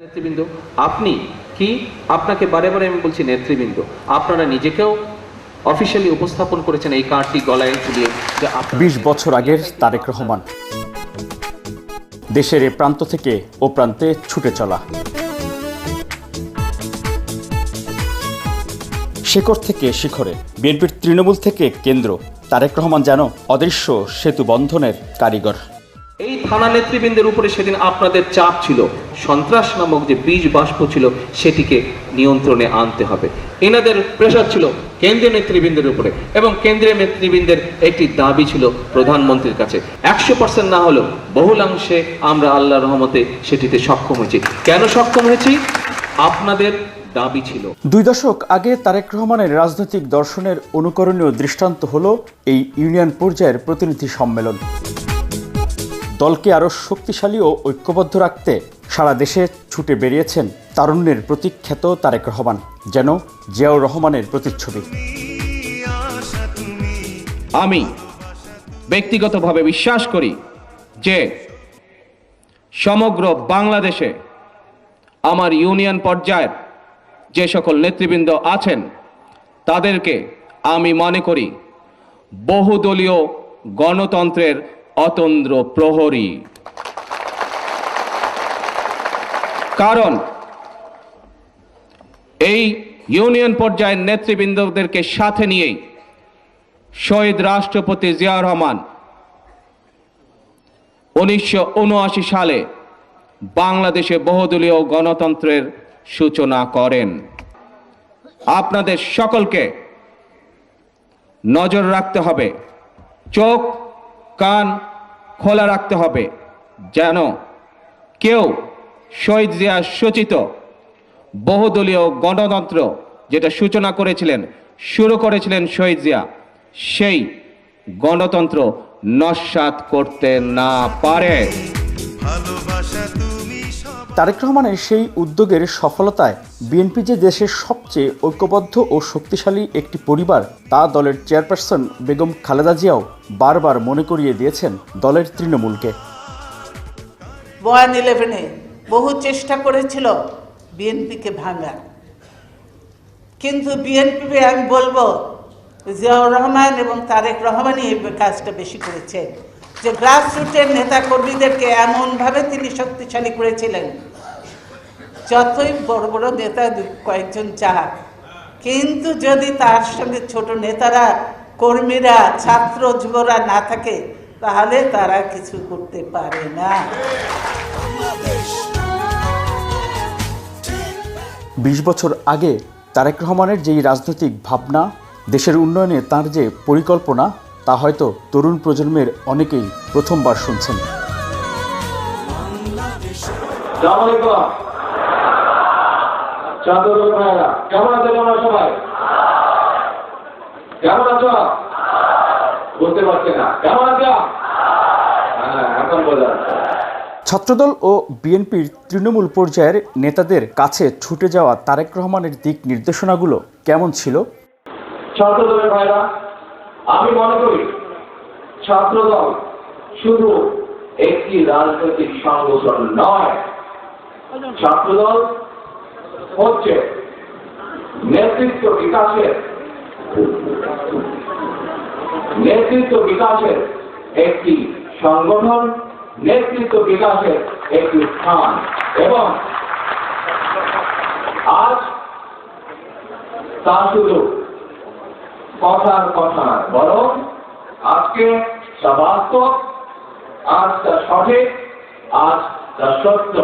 নেতৃবৃন্দ, আপনি কি আপনাকে বারে বারে আমি বলছি নেতৃবৃন্দ, আপনারা নিজেকেও অফিসিয়ালি উপস্থাপন করেছেন এই কার্ডটি গলায় ঝুলিয়ে যে বিশ বছর আগের তারেক রহমান। দেশের এ প্রান্ত থেকে ও প্রান্তে ছুটে চলা। শেকড় থেকে শিখরে, বিএনপির তৃণমূল থেকে কেন্দ্র। তারেক রহমান যেন অদৃশ্য সেতু বন্ধনের কারিগর। এই থানা নেতৃবৃন্দের উপরে সেদিন আপনাদের চাপ ছিল। সন্ত্রাস নামক যে বীজ বাষ্প ছিল, সেটিকে নিয়ন্ত্রণে আনতে হবে। এনাদের প্রেশার ছিল কেন্দ্রীয় নেতৃবৃন্দের উপরে এবং কেন্দ্রীয় নেতৃবৃন্দের একটি দাবি ছিল প্রধানমন্ত্রীর কাছে। একশো পার্সেন্ট না হলেও বহুলাংশে আমরা আল্লাহ রহমতে সেটিতে সক্ষম হয়েছি। কেন সক্ষম হয়েছি? আপনাদের দাবি ছিল। দুই দশক আগে তারেক রহমানের রাজনৈতিক দর্শনের অনুকরণীয় দৃষ্টান্ত হল এই ইউনিয়ন পর্যায়ের প্রতিনিধি সম্মেলন। দলকে আরও শক্তিশালী ও ঐক্যবদ্ধ রাখতে সারা দেশে ছুটে বেরিয়েছেন তারুণ্যের প্রতীক্ষেত তারেক রহমান, যেন জিয়াউর রহমানের প্রতিচ্ছবি। আমি ব্যক্তিগতভাবে বিশ্বাস করি যে সমগ্র বাংলাদেশে আমার ইউনিয়ন পর্যায়ের যে সকল নেতৃবৃন্দ আছেন, তাদেরকে আমি মনে করি বহুদলীয় গণতন্ত্রের অতন্দ্র প্রহরী। কারণ এই ইউনিয়ন পর্যায়ের নেতৃবৃন্দদেরকে সাথে নিয়েই শহীদ রাষ্ট্রপতি জিয়া রহমান উনিশশো উনআশি সালে বাংলাদেশে বহুদলীয় গণতন্ত্রের সূচনা করেন। আপনাদের সকলকে নজর রাখতে হবে, চোখ খোলা রাখতে হবে, যেন কেউ শহীদ জিয়া সূচিত বহুদলীয় গণতন্ত্র যেটা সূচনা করেছিলেন, শুরু করেছিলেন শহীদ জিয়া, সেই গণতন্ত্র নস্বাত করতে না পারে। ভালোবাসা তারেক রহমানের সেই উদ্যোগের সফলতায় বিএনপি যে দেশের সবচেয়ে ঐক্যবদ্ধ ও শক্তিশালী একটি পরিবার, তা দলের চেয়ারপারসন বেগম খালেদা জিয়াও বারবার মনে করিয়ে দিয়েছেন দলের তৃণমূলকে। ওয়ান ইলেভেনে বহু চেষ্টা করেছিল বিএনপিকে ভাঙার কিন্তু বিএনপি আমি বলব, জিয়াউর রহমান এবং তারেক রহমানই এই কাজটা বেশি করেছেন। যে গ্রাসরুটের নেতা কর্মীদেরকে এমনভাবে তিনি শক্তিশালী করেছিলেন, যতই বড় বড় নেতা কয়েকজন চাক, কিন্তু যদি তার সঙ্গে ছোট নেতারা, কর্মীরা, ছাত্র যুবরা না থাকে, তাহলে তারা কিছু করতে পারে না। বিশ বছর আগে তারেক রহমানের যেই রাজনৈতিক ভাবনা, দেশের উন্নয়নে তার যে পরিকল্পনা তা হয়তো তরুণ প্রজন্মের অনেকেই প্রথমবার শুনছেন। সালামালাইকুম চাঁদুর ভাইরা কেমন আছো তোমরা সবাই? কেমন আছো? বুঝতে পারছি না। কেমন আছো? হ্যাঁ এখন বোঝা ছাত্রদল ও বিএনপির তৃণমূল পর্যায়ের নেতাদের কাছে ছুটে যাওয়া তারেক রহমানের দিক নির্দেশনাগুলো কেমন ছিল? ছাত্রদলের ভাইরা আমি মনে করি ছাত্রদল শুধু একটি রাজনৈতিক সংগঠন নয়। ছাত্রদল হচ্ছে নেতৃত্ব বিকাশের নেতৃত্ব বিকাশের একটি সংগঠন, নেতৃত্ব বিকাশের একটি স্থান এবং আজ তা শুধু কথার কথা নয়। বরং আজকে তা বাস্তব আজ তা সঠিক, আজ তা সত্য।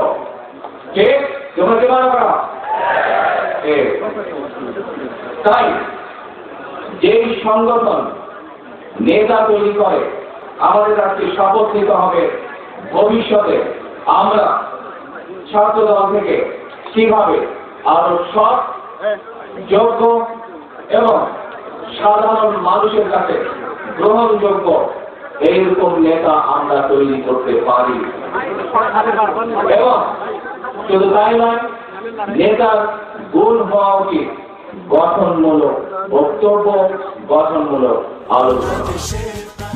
তাই যেই সংগঠন নেতা তৈরি করে, আমাদের আজকে শপথ নিতে হবে। ভবিষ্যতে আমরা ছাত্রদল থেকে কীভাবে আরও সৎ, যোগ্য এবং সাধারণ মানুষের কাছে গ্রহণযোগ্য এইরকম নেতা আমরা তৈরি করতে পারি। শুধু তাই নয়, নেতার গুণ হওয়া উচিত। গঠনমূলক বক্তব্য, গঠনমূলক আলোচনা।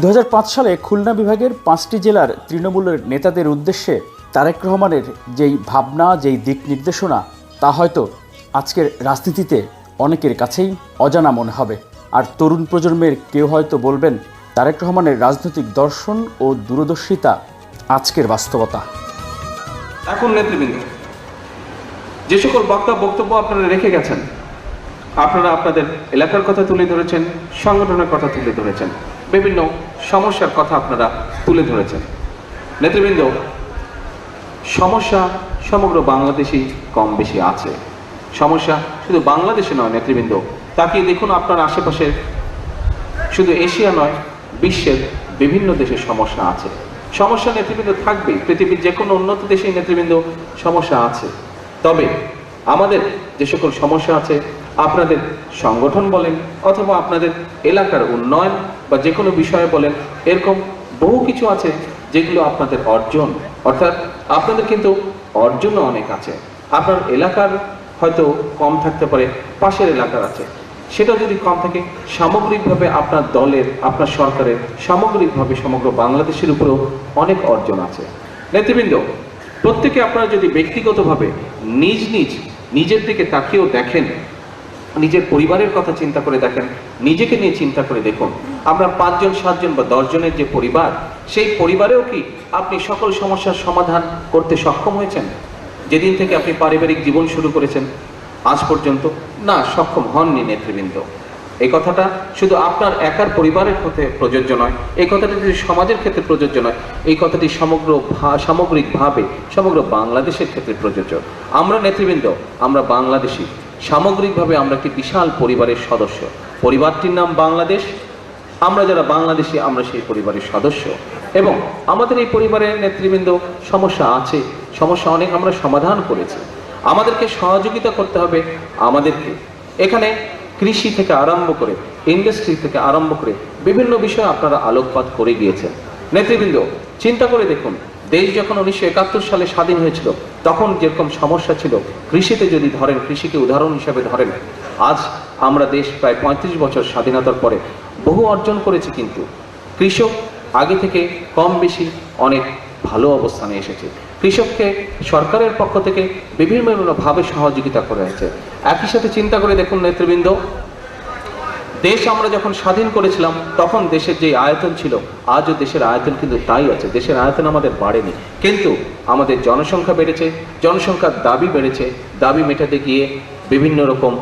দু সালে খুলনা বিভাগের পাঁচটি জেলার তৃণমূলের নেতাদের উদ্দেশ্যে তারেক রহমানের যেই ভাবনা, যেই দিক নির্দেশনা, তা হয়তো আজকের রাজনীতিতে অনেকের কাছেই অজানা মনে হবে। আর তরুণ প্রজন্মের কেউ হয়তো বলবেন, তারেক রহমানের রাজনৈতিক দর্শন ও দূরদর্শিতা আজকের বাস্তবতা। এখন নেতৃবৃন্দ, যে সকল বক্তা বক্তব্য আপনারা রেখে গেছেন, আপনারা আপনাদের এলাকার কথা তুলে ধরেছেন, সংগঠনের কথা তুলে ধরেছেন, বিভিন্ন সমস্যার কথা আপনারা তুলে ধরেছেন। নেতৃবৃন্দ, সমস্যা সমগ্র বাংলাদেশই কম বেশি আছে। সমস্যা শুধু বাংলাদেশে নয়, নেতৃবৃন্দ তাকিয়ে দেখুন আপনার আশেপাশে শুধু এশিয়া নয়, বিশ্বের বিভিন্ন দেশের সমস্যা আছে। সমস্যা নেতৃবৃন্দ থাকবেই, পৃথিবীর যে কোনো উন্নত দেশেই নেতৃবৃন্দ সমস্যা আছে। তবে আমাদের যে সকল সমস্যা আছে, আপনাদের সংগঠন বলেন অথবা আপনাদের এলাকার উন্নয়ন বা যে কোনো বিষয়ে বলেন, এরকম বহু কিছু আছে যেগুলো আপনাদের অর্জন। অর্থাৎ আপনাদের কিন্তু অর্জনও অনেক আছে। আপনার এলাকার হয়তো কম থাকতে পারে, পাশের এলাকার আছে। সেটা যদি কম থাকে, সামগ্রিকভাবে আপনার দলের, আপনার সরকারের, সামগ্রিকভাবে সমগ্র বাংলাদেশের উপরেও অনেক অর্জন আছে। নেতৃবৃন্দ, প্রত্যেকে আপনারা যদি ব্যক্তিগতভাবে নিজ নিজ নিজের দিকে তাকিয়েও দেখেন, নিজের পরিবারের কথা চিন্তা করে দেখেন, নিজেকে নিয়ে চিন্তা করে দেখুন, আমরা পাঁচজন, সাতজন বা দশজনের যে পরিবার, সেই পরিবারেও কি আপনি সকল সমস্যার সমাধান করতে সক্ষম হয়েছেন? যেদিন থেকে আপনি পারিবারিক জীবন শুরু করেছেন, আজ পর্যন্ত না সক্ষম হননি নেতৃবৃন্দ। এই কথাটা শুধু আপনার একার পরিবারের ক্ষেত্রে প্রযোজ্য নয়, এই কথাটি যদি সমাজের ক্ষেত্রে প্রযোজ্য নয়, এই কথাটি সমগ্র সামগ্রিকভাবে, সমগ্র বাংলাদেশের ক্ষেত্রে প্রযোজ্য। আমরা নেতৃবৃন্দ, আমরা বাংলাদেশি। সামগ্রিকভাবে আমরা একটি বিশাল পরিবারের সদস্য। পরিবারটির নাম বাংলাদেশ। আমরা যারা বাংলাদেশি, আমরা সেই পরিবারের সদস্য। এবং আমাদের এই পরিবারের নেতৃবৃন্দ সমস্যা আছে, সমস্যা অনেক আমরা সমাধান করেছি। আমাদেরকে সহযোগিতা করতে হবে আমাদেরকে। এখানে কৃষি থেকে আরম্ভ করে ইন্ডাস্ট্রি থেকে আরম্ভ করে বিভিন্ন বিষয়ে আপনারা আলোকপাত করে গিয়েছেন। নেতৃবৃন্দ, চিন্তা করে দেখুন, দেশ যখন উনিশশো একাত্তর সালে স্বাধীন হয়েছিল, তখন যেরকম সমস্যা ছিল, কৃষিতে যদি ধরেন, কৃষিকে উদাহরণ হিসাবে ধরেন, আজ আমরা দেশ প্রায় পঁয়ত্রিশ বছর স্বাধীনতার পরে বহু অর্জন করেছি কিন্তু, কৃষক আগে থেকে কম বেশি অনেক ভালো অবস্থানে এসেছে। কৃষককে সরকারের পক্ষ থেকে বিভিন্নভাবে সহযোগিতা করে আছে। একই সাথে চিন্তা করে দেখুন নেতৃবৃন্দ, দেশ আমরা যখন স্বাধীন করেছিলাম, তখন দেশের যে আয়তন ছিল, আজও দেশের আয়তন কিন্তু তাই আছে। দেশের আয়তন আমাদের বাড়েনি। কিন্তু আমাদের জনসংখ্যা বেড়েছে, জনসংখ্যার দাবি বেড়েছে, দাবি মেটাতে গিয়ে বিভিন্ন রকম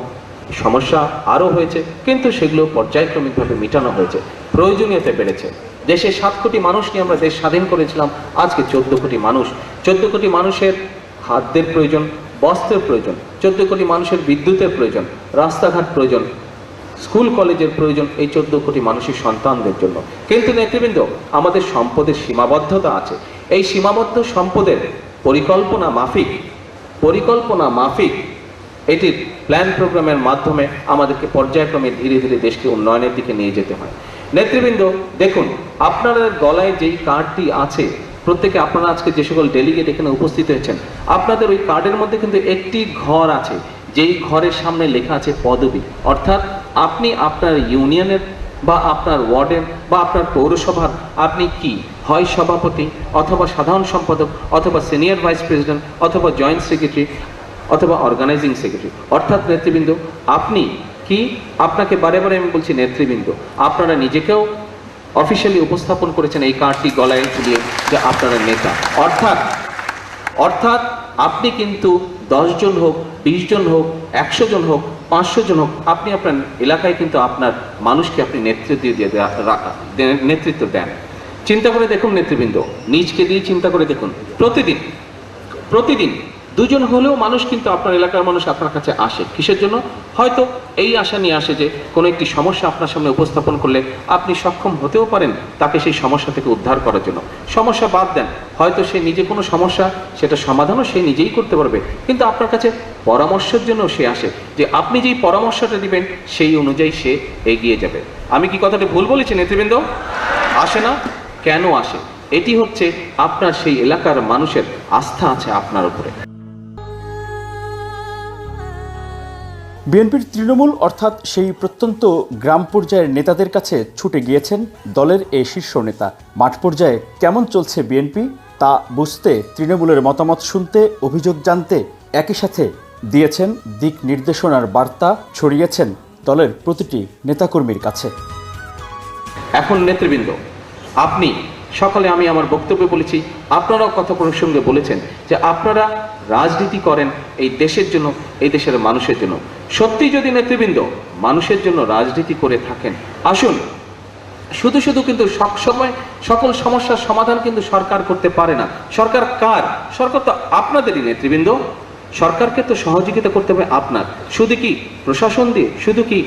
সমস্যা আরও হয়েছে, কিন্তু সেগুলো পর্যায়ক্রমিকভাবে মেটানো হয়েছে। প্রয়োজনীয়তা বেড়েছে। দেশে সাত কোটি মানুষ নিয়ে আমরা দেশ স্বাধীন করেছিলাম। আজকে চোদ্দ কোটি মানুষ। চোদ্দ কোটি মানুষের খাদ্যের প্রয়োজন, বস্ত্রের প্রয়োজন, চোদ্দ কোটি মানুষের বিদ্যুতের প্রয়োজন, রাস্তাঘাট প্রয়োজন, স্কুল কলেজের প্রয়োজন, এই চোদ্দ কোটি মানুষের সন্তানদের জন্য। কিন্তু নেতৃবৃন্দ, আমাদের সম্পদের সীমাবদ্ধতা আছে। এই সীমাবদ্ধ সম্পদের পরিকল্পনা মাফিক পরিকল্পনা মাফিক এটির প্ল্যান প্রোগ্রামের মাধ্যমে আমাদেরকে পর্যায়ক্রমে ধীরে ধীরে দেশকে উন্নয়নের দিকে নিয়ে যেতে হয়। নেতৃবৃন্দ, দেখুন আপনাদের গলায় যেই কার্ডটি আছে, প্রত্যেকে আপনারা আজকে যে সকল ডেলিগেট এখানে উপস্থিত হয়েছেন, আপনাদের ওই কার্ডের মধ্যে কিন্তু একটি ঘর আছে, যেই ঘরের সামনে লেখা আছে পদবি। অর্থাৎ আপনি আপনার ইউনিয়নের বা আপনার ওয়ার্ডের বা আপনার পৌরসভার আপনি কি? হয় সভাপতি অথবা সাধারণ সম্পাদক অথবা সিনিয়র ভাইস প্রেসিডেন্ট অথবা জয়েন্ট সেক্রেটারি অথবা অর্গানাইজিং সেক্রেটারি অর্থাৎ নেতৃবৃন্দ, আপনি কি? আপনাকে বারে বারে আমি বলছি নেতৃবৃন্দ, আপনারা নিজেকেও অফিসিয়ালি উপস্থাপন করেছেন এই কার্ডটি গলায় ঝুলিয়ে যে আপনারা নেতা। অর্থাৎ অর্থাৎ আপনি কিন্তু জন হোক, বিশ জন হোক, একশো জন হোক, পাঁচশো জন হোক, আপনি আপনার এলাকায় কিন্তু আপনার মানুষকে আপনি নেতৃত্ব দিয়ে নেতৃত্ব দেন। চিন্তা করে দেখুন নেতৃবৃন্দ, নিজকে দিয়ে চিন্তা করে দেখুন। প্রতিদিন প্রতিদিন দুজন হলেও মানুষ কিন্তু আপনার এলাকার মানুষ আপনার কাছে আসে। কিসের জন্য? হয়তো এই আশা নিয়ে আসে যে কোনো একটি সমস্যা আপনার সামনে উপস্থাপন করলে আপনি সক্ষম হতেও পারেন তাকে সেই সমস্যা থেকে উদ্ধার করার জন্য। সমস্যা বাদ দেন। হয়তো সে নিজে কোনো সমস্যা সেটা সমাধানও সে নিজেই করতে পারবে। কিন্তু আপনার কাছে পরামর্শের জন্য সে আসে যে আপনি যেই পরামর্শটা দিবেন, সেই অনুযায়ী সে এগিয়ে যাবে। আমি কি কথাটা ভুল বলেছি, নেতৃবৃন্দ? আসে না? কেন আসে? এটি হচ্ছে আপনার সেই এলাকার মানুষের আস্থা আছে আপনার উপরে। বিএনপির তৃণমূল অর্থাৎ সেই প্রত্যন্ত গ্রাম পর্যায়ের নেতাদের কাছে ছুটে গিয়েছেন দলের এই শীর্ষ নেতা। মাঠ পর্যায়ে কেমন চলছে বিএনপি তা বুঝতে তৃণমূলের মতামত শুনতে, অভিযোগ জানতে একই সাথে দিয়েছেন দিক নির্দেশনার বার্তা ছড়িয়েছেন দলের প্রতিটি নেতাকর্মীর কাছে। এখন নেতৃবৃন্দ, আপনি সকালে আমি আমার বক্তব্যে বলেছি, আপনারাও কথা প্রসঙ্গে বলেছেন যে আপনারা রাজনীতি করেন এই দেশের জন্য, এই দেশের মানুষের জন্য। সত্যি যদি নেতৃবৃন্দ মানুষের জন্য রাজনীতি করে থাকেন, আসুন। শুধু শুধু কিন্তু সবসময় সকল সমস্যার সমাধান কিন্তু সরকার করতে পারে না। সরকার কার? সরকার তো আপনাদেরই নেতৃবৃন্দ। সরকারকে তো সহযোগিতা করতে হবে আপনার। শুধু কি প্রশাসন দিয়ে? শুধু কি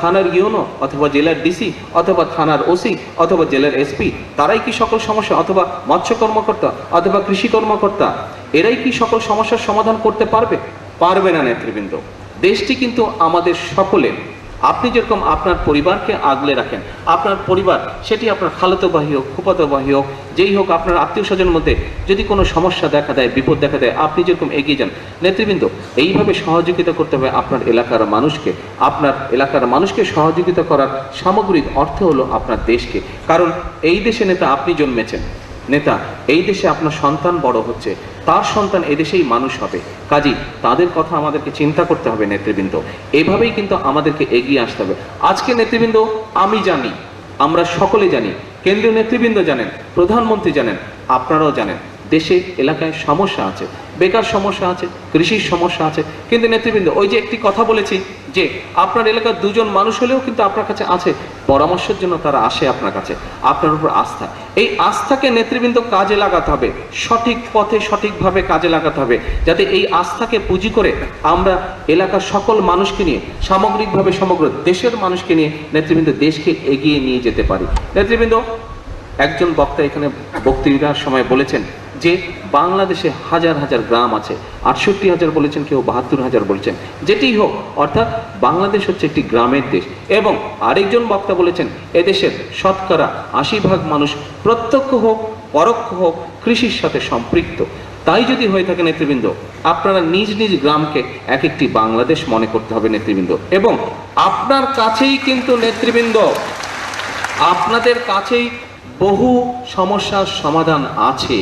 থানার ইউনো অথবা জেলার ডিসি অথবা থানার ওসি অথবা জেলার এসপি? তারাই কি সকল সমস্যা অথবা মৎস্য কর্মকর্তা অথবা কৃষি কর্মকর্তা? এরাই কি সকল সমস্যার সমাধান করতে পারবে? পারবে না, নেতৃবৃন্দ। দেশটি কিন্তু আমাদের সকলের। আপনি যেরকম আপনার পরিবারকে আগলে রাখেন, আপনার পরিবার, সেটি আপনার খালতো বাহী হোক ফুপাতো বাহী হোক, যেই হোক আপনার আত্মীয় স্বজনের মধ্যে যদি কোনো সমস্যা দেখা দেয়, বিপদ দেখা দেয়, আপনি যেরকম এগিয়ে যান। নেতৃবৃন্দ, এইভাবে সহযোগিতা করতে হবে আপনার এলাকার মানুষকে। আপনার এলাকার মানুষকে সহযোগিতা করার সামগ্রিক অর্থ হলো আপনার দেশকে। কারণ এই দেশে নেতা আপনি জন্মেছেন। নেতা, এই দেশে আপনার সন্তান বড় হচ্ছে। তার সন্তান এদেশেই মানুষ হবে। কাজী, তাদের কথা আমাদেরকে চিন্তা করতে হবে নেতৃবৃন্দ। এভাবেই কিন্তু আমাদেরকে এগিয়ে আসতে হবে। আজকে নেতৃবৃন্দ, আমি জানি, আমরা সকলে জানি, কেন্দ্রীয় নেতৃবৃন্দ জানেন, প্রধানমন্ত্রী জানেন, আপনারাও জানেন, দেশে, এলাকায় সমস্যা আছে। বেকার সমস্যা আছে, কৃষির সমস্যা আছে। কিন্তু নেতৃবৃন্দ, ওই যে একটি কথা বলেছি যে আপনার এলাকার দুজন মানুষ হলেও কিন্তু আপনার কাছে আছে। পরামর্শের জন্য তারা আসে আপনার কাছে। আপনার উপর আস্থা। এই আস্থাকে নেতৃবৃন্দ কাজে লাগাতে হবে। সঠিক পথে সঠিকভাবে কাজে লাগাতে হবে। যাতে এই আস্থাকে পুঁজি করে আমরা এলাকার সকল মানুষকে নিয়ে, সামগ্রিকভাবে সমগ্র দেশের মানুষকে নিয়ে, নেতৃবৃন্দ দেশকে এগিয়ে নিয়ে যেতে পারি। নেতৃবৃন্দ, একজন বক্তা এখানে বক্তৃতার সময় বলেছেন যে বাংলাদেশে হাজার হাজার গ্রাম আছে, আটষট্টি হাজার বলেছেন, কেউ বাহাত্তর হাজার বলেছেন, যেটি হোক, অর্থাৎ বাংলাদেশ হচ্ছে একটি গ্রামের দেশ এবং আরেকজন বক্তা বলেছেন, এদেশের শতকরা আশি ভাগ মানুষ প্রত্যক্ষ হোক, পরোক্ষ হোক, কৃষির সাথে সম্পৃক্ত। তাই যদি হয়ে থাকে নেতৃবৃন্দ, আপনারা নিজ নিজ গ্রামকে এক একটি বাংলাদেশ মনে করতে হবে নেতৃবৃন্দ। এবং আপনার কাছেই কিন্তু নেতৃবৃন্দ, আপনাদের কাছেই বহু সমস্যার সমাধান আছে।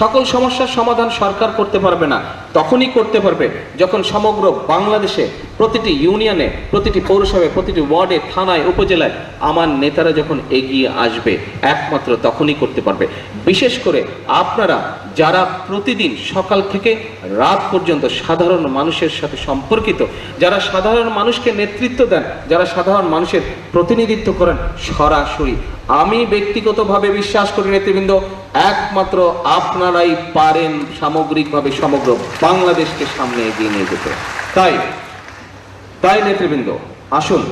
সকল সমস্যার সমাধান সরকার করতে পারবে না, তখনই করতে পারবে যখন সমগ্র বাংলাদেশে প্রতিটি ইউনিয়নে, প্রতিটি পৌরসভায়, প্রতিটি ওয়ার্ডে, থানায়, উপজেলায় আমার নেতারা যখন এগিয়ে আসবে, একমাত্র তখনই করতে পারবে। বিশেষ করে আপনারা যারা প্রতিদিন সকাল থেকে রাত পর্যন্ত সাধারণ মানুষের সাথে সম্পর্কিত, যারা সাধারণ মানুষকে নেতৃত্ব দেন, যারা সাধারণ মানুষের প্রতিনিধিত্ব করেন, সরাসরি আমি ব্যক্তিগতভাবে বিশ্বাস করি নেতৃবৃন্দ একমাত্র আপনারাই পারেন সামগ্রিকভাবে সমগ্র বাংলাদেশকে সামনে এগিয়ে নিয়ে যেতে। তাই তাই নেতৃবৃন্দ, আসুন,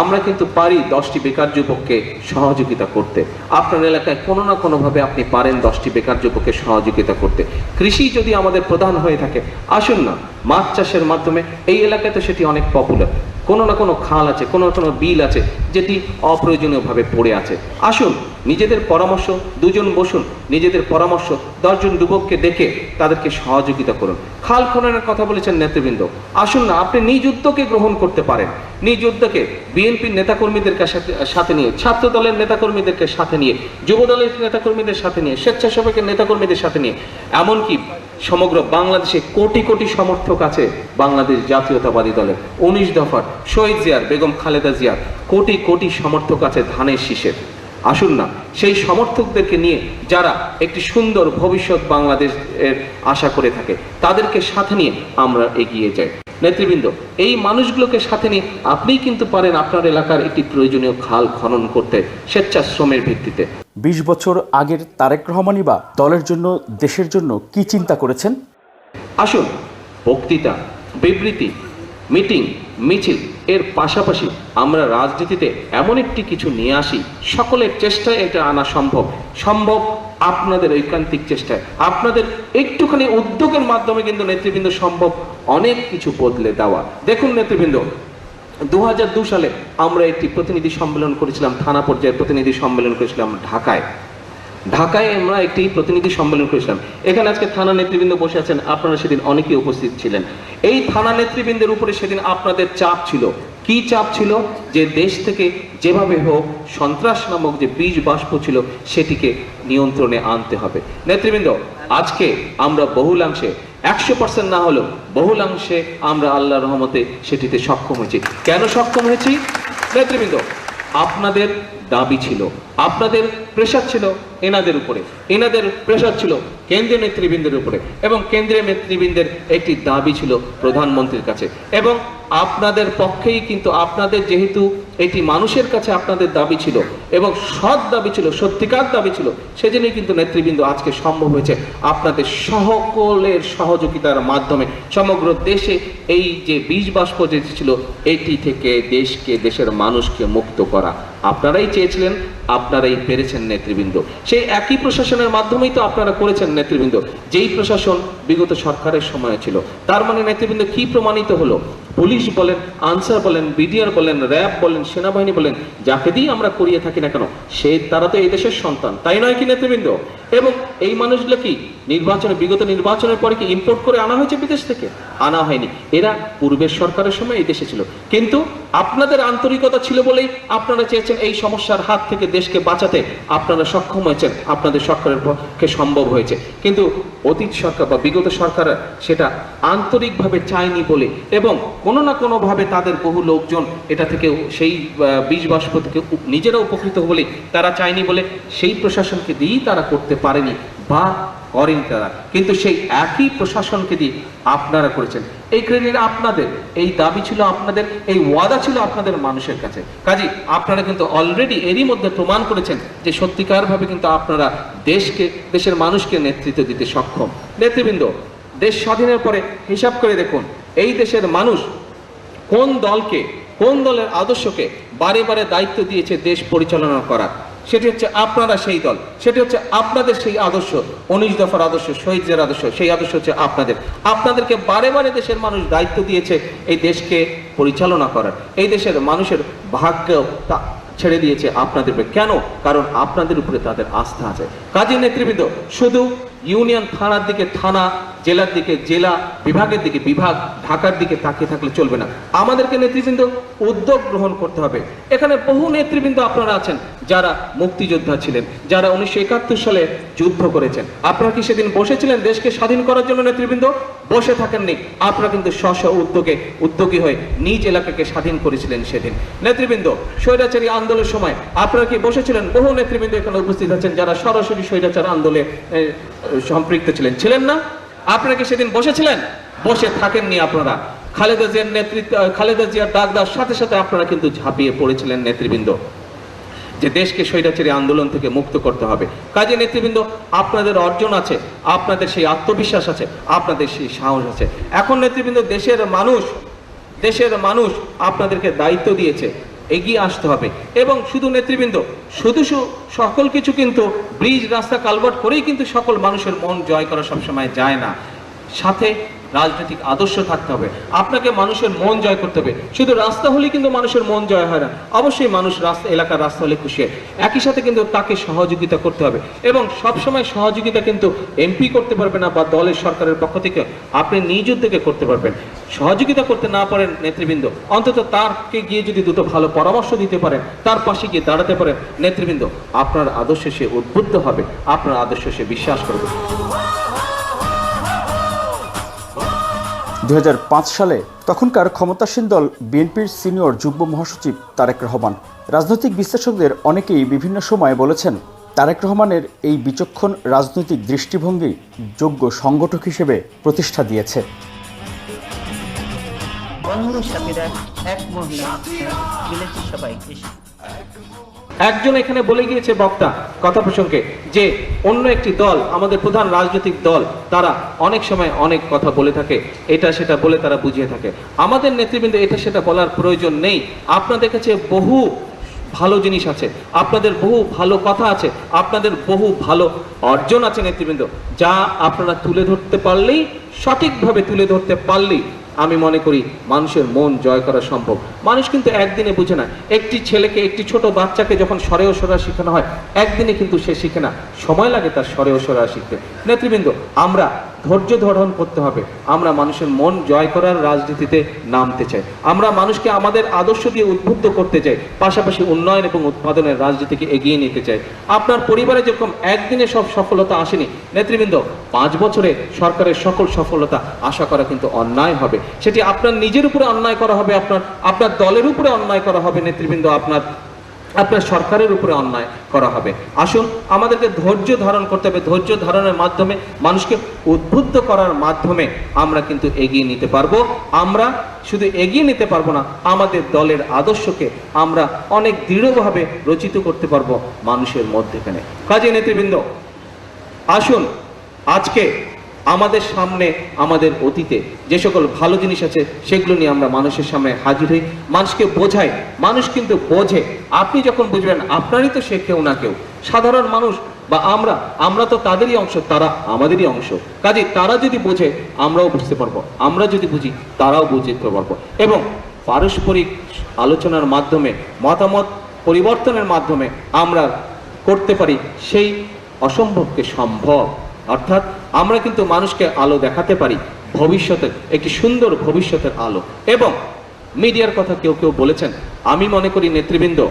আমরা কিন্তু পারি দশটি বেকার যুবককে সহযোগিতা করতে। আপনার এলাকায় কোনো না কোনোভাবে আপনি পারেন দশটি বেকার যুবককে সহযোগিতা করতে। কৃষি যদি আমাদের প্রধান হয়ে থাকে, আসুন না, মাছ চাষের মাধ্যমে, এই এলাকায় তো সেটি অনেক পপুলার কোনো না কোনো খাল আছে, কোনো না কোনো বিল আছে, যেটি অপ্রয়োজনীয়ভাবে পড়ে আছে। আসুন, নিজেদের পরামর্শ, দুজন বসুন, নিজেদের পরামর্শ, দশজন যুবককে দেখে তাদেরকে সহযোগিতা করুন। খাল খননের কথা বলেছেন নেতৃবৃন্দ। আসুন না, আপনি উদ্যোগে গ্রহণ করতে পারেন। উদ্যোগে বিএনপির নেতাকর্মীদের সাথে নিয়ে, ছাত্র দলের নেতাকর্মীদেরকে সাথে নিয়ে, যুব দলের নেতাকর্মীদের সাথে নিয়ে, স্বেচ্ছাসেবকের নেতাকর্মীদের সাথে নিয়ে, এমনকি সমগ্র বাংলাদেশে কোটি কোটি সমর্থক আছে বাংলাদেশ জাতীয়তাবাদী দলের। উনিশ দফার শহীদ জিয়ার, বেগম খালেদা জিয়ার কোটি কোটি সমর্থক আছে ধানের শীষের। আসুন না, সেই সমর্থকদেরকে নিয়ে যারা একটি সুন্দর ভবিষ্যৎ বাংলাদেশ এর আশা করে থাকে, তাদেরকে সাথে নিয়ে আমরা এগিয়ে যাই। নেতৃবৃন্দ এই মানুষগুলোকে সাথে নিয়ে আপনিই কিন্তু পারেন আপনার এলাকার একটি প্রয়োজনীয় খাল খনন করতে স্বেচ্ছাশ্রমের ভিত্তিতে। বিশ বছর আগের তারেক রহমানই বা দলের জন্য দেশের জন্য কি চিন্তা করেছেন? আসুন বক্তৃতা বিবৃতি মিটিং মিছিল এর পাশাপাশি আমরা রাজনীতিতে এমন একটি কিছু নিয়ে আসি। সকলের চেষ্টায় এটা আনা সম্ভব। সম্ভব আপনাদের ঐকান্তিক চেষ্টায়, আপনাদের একটুখানি উদ্যোগের মাধ্যমে কিন্তু নেতৃবৃন্দ সম্ভব অনেক কিছু বদলে দেওয়া। দেখুন নেতৃবৃন্দ দু সালে আমরা একটি প্রতিনিধি সম্মেলন করেছিলাম, থানা পর্যায়ে প্রতিনিধি সম্মেলন করেছিলাম ঢাকায়। ঢাকায় আমরা একটি প্রতিনিধি সম্মেলন করেছিলাম। এখানে আজকে থানা নেতৃবৃন্দ বসে আছেন, আপনারা সেদিন অনেকেই উপস্থিত ছিলেন। এই থানা নেতৃবৃন্দের উপরে সেদিন আপনাদের চাপ ছিল। কি চাপ ছিল? যে দেশ থেকে যেভাবে হোক সন্ত্রাস নামক যে বীজ বাষ্প ছিল সেটিকে নিয়ন্ত্রণে আনতে হবে। নেতৃবৃন্দ, আজকে আমরা বহুলাংশে, একশো পার্সেন্ট না হলেও বহুলাংশে আমরা আল্লাহ রহমতে সেটিতে সক্ষম হয়েছি। কেন সক্ষম হয়েছি? নেতৃবৃন্দ, আপনাদের দাবি ছিল, আপনাদের প্রেশার ছিল এনাদের উপরে। এনাদের প্রেশার ছিল কেন্দ্রীয় নেতৃবৃন্দের উপরে এবং কেন্দ্রীয় নেতৃবৃন্দের একটি দাবি ছিল প্রধানমন্ত্রীর কাছে। এবং আপনাদের পক্ষেই কিন্তু আপনাদের যেহেতু এটি মানুষের কাছে আপনাদের দাবি ছিল এবং সৎ দাবি ছিল, সত্যিকার দাবি ছিল, সেজন্যই কিন্তু নেতৃবৃন্দ আজকে সম্ভব হয়েছে আপনাদের সকলের সহযোগিতার মাধ্যমে সমগ্র দেশে এই যে বীজ বাষ্প যে ছিল, এটি থেকে দেশকে, দেশের মানুষকে মুক্ত করা। আপনারাই চেয়েছিলেন, আপনারাই পেরেছেন নেতৃবৃন্দ। সেই একই প্রশাসনের মাধ্যমেই তো আপনারা করেছেন নেতৃবৃন্দ। যেই প্রশাসন বিগত সরকারের সময় ছিল, তার মানে নেতৃবৃন্দ কি প্রমাণিত হলো? পুলিশ বলেন, আনসার বলেন, বিডিআর বলেন, র্যাব বলেন, সেনাবাহিনী বলেন, যাকে দিয়ে আমরা করিয়ে থাকি না কেন, সে তারা তো এই দেশের সন্তান, তাই নয় কি নেতৃবৃন্দ? এবং এই মানুষগুলো কি নির্বাচনে, বিগত নির্বাচনের পরে কি ইম্পোর্ট করে আনা হয়েছে বিদেশ থেকে? আনা হয়নি। এরা পূর্বের সরকারের সময় এই দেশে ছিল। কিন্তু আপনাদের আন্তরিকতা ছিল বলেই আপনারা চেয়েছেন এই সমস্যার হাত থেকে দেশকে বাঁচাতে। আপনারা সক্ষম হয়েছেন। আপনাদের সরকারের পক্ষে সম্ভব হয়েছে। কিন্তু অতীত সরকার বা বিগত সরকার সেটা আন্তরিকভাবে চায়নি বলে এবং কোনো না কোনোভাবে তাদের বহু লোকজন এটা থেকে সেই বীজ বাষ্প থেকে নিজেরা উপকৃত বলে তারা চায়নি বলে সেই প্রশাসনকে দিয়েই তারা করতে পারেনি বা করেন তারা। কিন্তু সেই একই প্রশাসনকে দিয়ে আপনারা করেছেন। এই ক্রেডিট আপনাদের, এই দাবি ছিল আপনাদের, এই ওয়াদা ছিল আপনাদের মানুষের কাছে। কাজী আপনারা কিন্তু অলরেডি এরই মধ্যে প্রমাণ করেছেন যে সত্যিকারভাবে কিন্তু আপনারা দেশকে, দেশের মানুষকে নেতৃত্ব দিতে সক্ষম। নেতৃবৃন্দ, দেশ স্বাধীনের পরে হিসাব করে দেখুন, এই দেশের মানুষ কোন দলকে, কোন দলের আদর্শকে বারে বারে দায়িত্ব দিয়েছে দেশ পরিচালনা করার। সেটি হচ্ছে আপনারা সেই দল, সেটি হচ্ছে আপনাদের সেই আদর্শ, উনিশ দফার আদর্শ, শহীদদের আদর্শ, সেই আদর্শ হচ্ছে আপনাদের। আপনাদেরকে বারে বারে দেশের মানুষ দায়িত্ব দিয়েছে এই দেশকে পরিচালনা করার। এই দেশের মানুষের ভাগ্য তা ছেড়ে দিয়েছে আপনাদের কেন? কারণ আপনাদের উপরে তাদের আস্থা আছে। কাজী নেতৃবৃন্দ, শুধু ইউনিয়ন থানার দিকে থানা, জেলার দিকে জেলা, বিভাগের দিকে বিভাগ, ঢাকার দিকে তাকিয়ে থাকলে চলবে না। আমাদেরকে নেতৃবৃন্দ উদ্যোগ গ্রহণ করতে হবে। এখানে বহু নেতৃবৃন্দ আপনারা আছেন, যারা মুক্তিযোদ্ধা ছিলেন, যারা উনিশশো একাত্তর সালে যুদ্ধ করেছেন। আপনারা কি সেদিন বসেছিলেন দেশকে স্বাধীন করার জন্য নেতৃবৃন্দ? বসে থাকেননি। আপনারা কিন্তু স্ব উদ্যোগে, উদ্যোগী হয়ে নিজ এলাকাকে স্বাধীন করেছিলেন সেদিন। নেতৃবৃন্দ, স্বৈরাচারী আন্দোলনের সময় আপনারা কি বসেছিলেন? বহু নেতৃবৃন্দ এখানে উপস্থিত আছেন, যারা সরাসরি স্বৈরাচার আন্দোলনে সম্পৃক্ত ছিলেন। ছিলেন না? আপনারা কি সেদিন বসেছিলেন? বসে থাকেননি আপনারা। খালেদা জিয়ার নেতৃত্ব খালেদা জিয়ার ডাক দেওয়ার সাথে সাথে আপনারা কিন্তু ঝাঁপিয়ে পড়েছিলেন নেতৃবৃন্দ। যে দেশকে স্বৈরাচারী আন্দোলন থেকে মুক্ত করতে হবে। কাজে নেতৃবৃন্দ, আপনাদের অর্জন আছে, আপনাদের সেই আত্মবিশ্বাস আছে, আপনাদের সেই সাহস আছে। এখন নেতৃবৃন্দ, দেশের মানুষ দেশের মানুষ আপনাদেরকে দায়িত্ব দিয়েছে। এগিয়ে আসতে হবে। এবং শুধু নেতৃবৃন্দ, শুধু সকল কিছু কিন্তু ব্রিজ, রাস্তা, কালভার্ট করেই কিন্তু সকল মানুষের মন জয় করা সবসময় যায় না। সাথে রাজনৈতিক আদর্শ থাকতে হবে। আপনাকে মানুষের মন জয় করতে হবে। শুধু রাস্তা হলে কিন্তু মানুষের মন জয় হয় না। অবশ্যই মানুষ রাস্তা এলাকার রাস্তা হলে খুশি হয়। একই সাথে কিন্তু তাকে সহযোগিতা করতে হবে। এবং সবসময় সহযোগিতা কিন্তু এমপি করতে পারবে না বা দলের সরকারের পক্ষ থেকে আপনি নিজ উদ্যোগে করতে পারবেন। সহযোগিতা করতে না পারেন নেতৃবৃন্দ, অন্তত তারকে গিয়ে যদি দুটো ভালো পরামর্শ দিতে পারেন, তার পাশে গিয়ে দাঁড়াতে পারেন, নেতৃবৃন্দ, আপনার আদর্শে সে উদ্বুদ্ধ হবে, আপনার আদর্শে সে বিশ্বাস করবে। দু হাজার পাঁচ সালে তখনকার ক্ষমতাসীন দল বিএনপির সিনিয়র যুগ্ম মহাসচিব তারেক রহমান। রাজনৈতিক বিশ্লেষকদের অনেকেই বিভিন্ন সময়ে বলেছেন, তারেক রহমানের এই বিচক্ষণ রাজনৈতিক দৃষ্টিভঙ্গি যোগ্য সংগঠক হিসেবে প্রতিষ্ঠা দিয়েছে। একজন এখানে বলে গিয়েছে বক্তা কথা প্রসঙ্গে যে অন্য একটি দল, আমাদের প্রধান রাজনৈতিক দল, তারা অনেক সময় অনেক কথা বলে থাকে, এটা সেটা বলে তারা বুঝিয়ে থাকে। আমাদের নেতৃবৃন্দ এটা সেটা বলার প্রয়োজন নেই। আপনাদের কাছে বহু ভালো জিনিস আছে, আপনাদের বহু ভালো কথা আছে, আপনাদের বহু ভালো অর্জন আছে নেতৃবৃন্দ। যা আপনারা তুলে ধরতে পারলেই, সঠিকভাবে তুলে ধরতে পারলেই আমি মনে করি মানুষের মন জয় করা সম্ভব। মানুষ কিন্তু একদিনে বুঝে না, একটি ছেলেকে, একটি ছোট বাচ্চাকে যখন স্বরে ও সরা শেখানো হয়, একদিনে কিন্তু সে শিখে না। সময় লাগে তার স্বরে ও সরা শিখতে। নেতৃবৃন্দ, আমরা ধৈর্য ধারণ করতে হবে। আমরা মানুষের মন জয় করার রাজনীতিতে নামতে চাই। আমরা মানুষকে আমাদের আদর্শ দিয়ে উদ্বুদ্ধ করতে চাই, পাশাপাশি উন্নয়ন এবং উৎপাদনের রাজনীতিকে এগিয়ে নিতে চাই। আপনার পরিবারে যেরকম একদিনে সব সফলতা আসেনি, নেতৃবৃন্দ, পাঁচ বছরে সরকারের সকল সফলতা আশা করা কিন্তু অন্যায় হবে। সেটি আপনার নিজের উপরে অন্যায় করা হবে, আপনার আপনার দলের উপরে অন্যায় করা হবে, নেতৃবৃন্দ, আপনার আপনার সরকারের উপরে অন্যায় করা হবে। আসুন, আমাদেরকে ধৈর্য ধারণ করতে হবে। ধৈর্য ধারণের মাধ্যমে, মানুষকে উদ্বুদ্ধ করার মাধ্যমে আমরা কিন্তু এগিয়ে নিতে পারব। আমরা শুধু এগিয়ে নিতে পারব না, আমাদের দলের আদর্শকে আমরা অনেক দৃঢ়ভাবে রচিত করতে পারব মানুষের মধ্যেখানে। কাজে নেতৃবৃন্দ, আসুন, আজকে আমাদের সামনে, আমাদের অতীতে যে সকল ভালো জিনিস আছে, সেগুলো নিয়ে আমরা মানুষের সামনে হাজির হই। মানুষকে বোঝাই। মানুষ কিন্তু বোঝে। আপনি যখন বুঝবেন, আপনারই তো সে কেউ না কেউ। সাধারণ মানুষ বা আমরা আমরা তো তাদেরই অংশ, তারা আমাদেরই অংশ। কাজে তারা যদি বোঝে, আমরাও বুঝতে পারব। আমরা যদি বুঝি, তারাও বুঝতে পারব। এবং পারস্পরিক আলোচনার মাধ্যমে, মতামত পরিবর্তনের মাধ্যমে আমরা করতে পারি, সেই অসম্ভবকে সম্ভব। অর্থাৎ আমরা কিন্তু মানুষকে আলো দেখাতে পারি, ভবিষ্যতের, একটি সুন্দর ভবিষ্যতের আলো। এবং মিডিয়ার কথা কেউ কেউ বলেছেন, আমি মনে করি নেতৃবৃন্দ,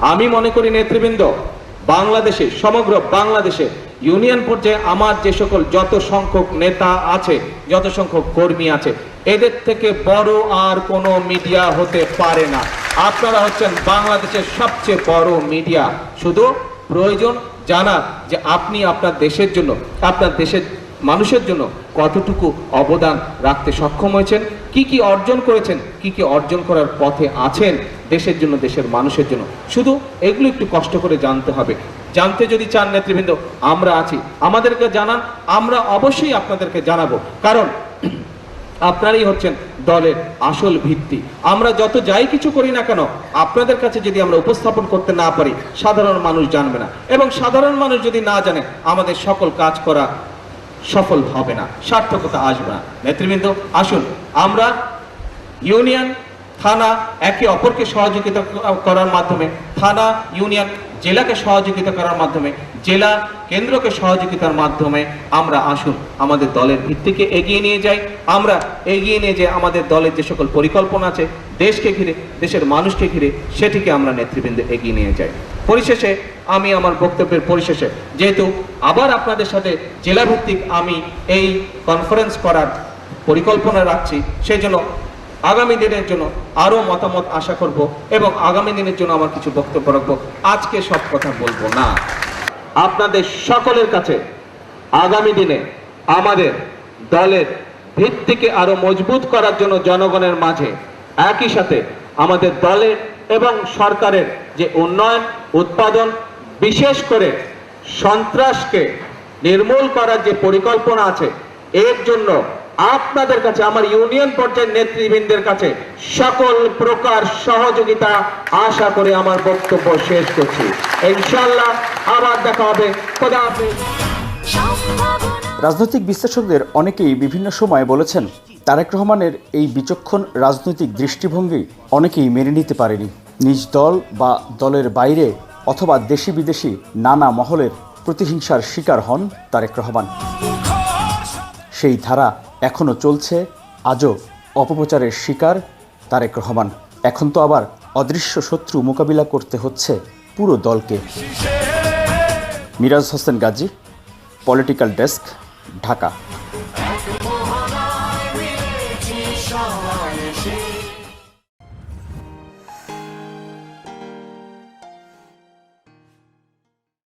আমি মনে করি নেতৃবৃন্দ, বাংলাদেশে, সমগ্র বাংলাদেশে, ইউনিয়ন পর্যায়ে আমার যে সকল যত সংখ্যক নেতা আছে, যত সংখ্যক কর্মী আছে, এদের থেকে বড় আর কোনো মিডিয়া হতে পারে না। আপনারা হচ্ছেন বাংলাদেশের সবচেয়ে বড় মিডিয়া। শুধু প্রয়োজন জানা যে আপনি আপনার দেশের জন্য, আপনার দেশের মানুষের জন্য কতটুকু অবদান রাখতে সক্ষম হয়েছেন, কি কি অর্জন করেছেন, কি কি অর্জন করার পথে আছেন দেশের জন্য, দেশের মানুষের জন্য। শুধু এগুলো একটু কষ্ট করে জানতে হবে। জানতে যদি চান নেতৃবৃন্দ, আমরা আছি। আমাদেরকে জানান, আমরা অবশ্যই আপনাদেরকে জানাব। কারণ, আপনারাই হচ্ছেন দলের আসল ভিত্তি। আমরা যত যাই কিছু করি না কেন, আপনাদের কাছে যদি আমরা উপস্থাপন করতে না পারি, সাধারণ মানুষ জানবে না। এবং সাধারণ মানুষ যদি না জানে, আমাদের সকল কাজ করা সফল হবে না, সার্থকতা আসবে না। নেতৃবৃন্দ, আসুন। আমরা ইউনিয়ন থানা একে অপরকে সহযোগিতা করার মাধ্যমে, থানা, ইউনিয়ন, জেলাকে সহযোগিতা করার মাধ্যমে, জেলা কেন্দ্রকে সহযোগিতার মাধ্যমে আমরা আসুন, আমাদের দলের ভিত্তিকে এগিয়ে নিয়ে যাই। আমরা এগিয়ে নিয়ে যে আমাদের দলের যে সকল পরিকল্পনা আছে, দেশকে ঘিরে, দেশের মানুষকে ঘিরে, সেটিকে আমরা নেতৃবৃন্দ এগিয়ে নিয়ে যাই। পরিশেষে আমি আমার বক্তব্যের পরিশেষে, যেহেতু আবার আপনাদের সাথে জেলাভিত্তিক আমি এই কনফারেন্স করার পরিকল্পনা রাখছি সেই জন্য আগামী দিনের জন্য আরও মতামত আশা করব এবং আগামী দিনের জন্য আমার কিছু বক্তব্য রাখব। আজকে সব কথা বলব না। আপনাদের সকলের কাছে আগামী দিনে আমাদের দলের ভিত্তিকে আরও মজবুত করার জন্য জনগণের মাঝে একই সাথে আমাদের দলের এবং সরকারের যে উন্নয়ন, উৎপাদন, বিশেষ করে সন্ত্রাসকে নির্মূল করার যে পরিকল্পনা আছে, এর জন্য আপনাদের কাছে, আমার ইউনিয়ন পর্যায়ের নেতৃবৃন্দের কাছে সকল প্রকার সহযোগিতা আশা করে আমার বক্তব্য শেষ করছি। ইনশাল্লাহ আবার দেখা হবে। রাজনৈতিক বিশ্লেষকদের অনেকেই বিভিন্ন সময় বলেছেন, তারেক রহমানের এই বিচক্ষণ রাজনৈতিক দৃষ্টিভঙ্গি অনেকেই মেনে নিতে পারেনি। নিজ দল বা দলের বাইরে অথবা দেশি বিদেশি নানা মহলের প্রতিহিংসার শিকার হন তারেক রহমান। সেই ধারা এখনও চলছে। আজও অপপ্রচারের শিকার তারেক রহমান। এখন তো আবার অদৃশ্য শত্রু মোকাবিলা করতে হচ্ছে পুরো দলকে। Miraj Hossain Gazi political desk Dhaka.